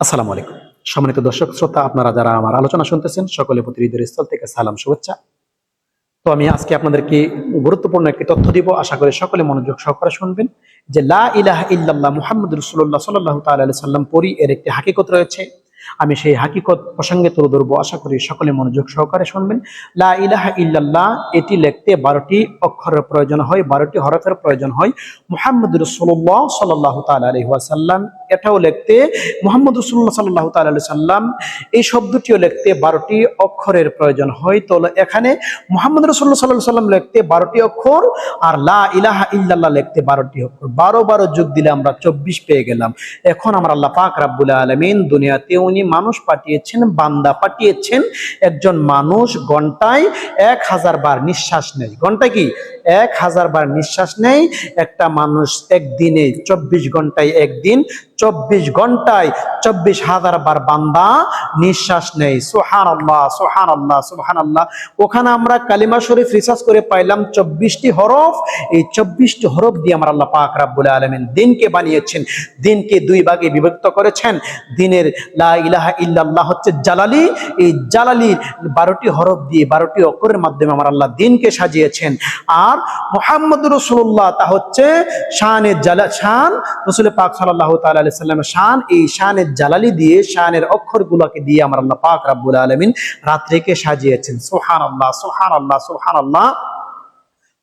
আসসালামু আলাইকুম। সম্মানিত দর্শক, শ্রোতা, আপনারা যারা আমার আলোচনা শুনতেছেন, সকলে প্রতি স্থল থেকে সালাম, শুভেচ্ছা। তো আমি আজকে আপনাদেরকে গুরুত্বপূর্ণ একটি তথ্য দিব। আশা করি সকলে মনোযোগ সহকারে শুনবেন যে লা ইলাহা ইল্লাল্লাহ মুহাম্মদ রসুল্লাহ সাল্লাহ আলাইহি সাল্লাম পরি এর একটি হাকিকত রয়েছে। আমি সেই হাকিকত প্রসঙ্গে তুলে ধরবো। আশা করি সকলে মনোযোগ সহকারে শুনবেন। লা ইলাহা ইল্লাল্লাহ, এটি লিখতে বারোটি অক্ষরের প্রয়োজন হয়, বারোটি হরফের প্রয়োজন হয়। মুহাম্মদ রসুল্লাহ সাল্লাহ তাল্লাহ এটাও লিখতে মোহাম্মদ রসুল্লাহ সাল্লাহ তাল্লাহ সাল্লাম এই শব্দটিও লিখতে বারোটি অক্ষরের প্রয়োজন হয়। তো এখানে মোহাম্মদ রসুল্লাহ সাল্লাহ সাল্লাম লিখতে বারোটি অক্ষর আর লা ইলাহা ইল্লাল্লাহ লিখতে বারোটি অক্ষর। বারো বারো যোগ দিলে আমরা চব্বিশ পেয়ে গেলাম। এখন আমরা আল্লাহ পাক রাব্বুল আলমিন দুনিয়াতে উনি মানুষ পাঠিয়েছেন, বান্দা পাঠিয়েছেন। একজন মানুষ, ঘন্টায় এক হাজার বার নিঃশ্বাস নেয়। ঘণ্টা কি? এক হাজার বার নিঃশ্বাস নেয় একটা মানুষ একদিনে চব্বিশ ঘন্টায় একদিন, চব্বিশ ঘন্টায় চব্বিশ হাজার বার বান্দা নিঃশ্বাস নেই সোহান আল্লাহ সোহান আল্লাহ সোহান আল্লাহ ওখানে আমরা কালিমা শরীফ রিসার্চ করে পাইলাম চব্বিশটি হরফ। এই চব্বিশটি হরফ দিয়ে আমরা আল্লাহ পাক রাব্বুল আলমিন দিনকে বানিয়েছেন। দিনকে দুই ভাগে বিভক্ত করেছেন। দিনের লা ইলাহা ইল্লাল্লাহ হচ্ছে জালালি। এই জালালির বারোটি হরফ দিয়ে বারোটি অক্ষরের মাধ্যমে আমার আল্লাহ দিনকে সাজিয়েছেন। আর মোহাম্মদ রসুল্লাহ তা হচ্ছে শানের জালা শান রসুল পাক সাল্লাহ তাল্লাম শান। এই শানের জালালি দিয়ে, শানের অক্ষরগুলোকে দিয়ে আমার আল্লাহ পাক রাব্বুল আলমিন রাত্রিকে সাজিয়েছেন। সোহান আল্লাহ সোহান আল্লাহ সোহান আল্লাহ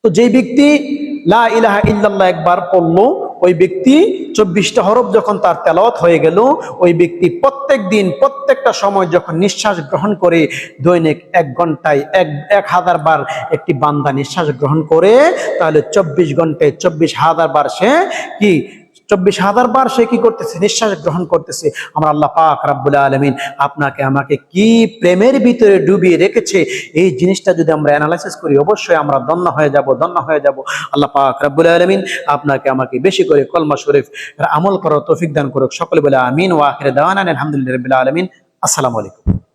তো যেই ব্যক্তি লা ইলাহা ইল্লাল্লাহ একবার পড়ল ওই ব্যক্তি চব্বিশটা হরফ যখন তার তেলাওয়াত হয়ে গেল, ওই ব্যক্তি প্রত্যেক দিন প্রত্যেকটা সময় যখন নিঃশ্বাস গ্রহণ করে দৈনিক এক ঘন্টায় এক এক হাজার বার একটি বান্দা নিঃশ্বাস গ্রহণ করে, তাহলে চব্বিশ ঘন্টায় চব্বিশ হাজার বার সে কি চব্বিশ হাজার বার সে কি করতেছে? নিঃশ্বাস গ্রহণ করতেছে। আমার আল্লাহ পাক রাব্বুল আলমিন আপনাকে, আমাকে কি প্রেমের ভিতরে ডুবিয়ে রেখেছে? এই জিনিসটা যদি আমরা অ্যানালাইসিস করি, অবশ্যই আমরা দন্য হয়ে যাব দন্য হয়ে যাব। আল্লাহ পাক রাব্বুল আলমিন আপনাকে, আমাকে বেশি করে কলমা শরীফ আমল করো তৌফিক দান করুক। সকলে বলে আমিন ওয়াখির দাওয়ান আলহামদুলিল্লাহ রবিল আলমিন। আসসালামু আলাইকুম।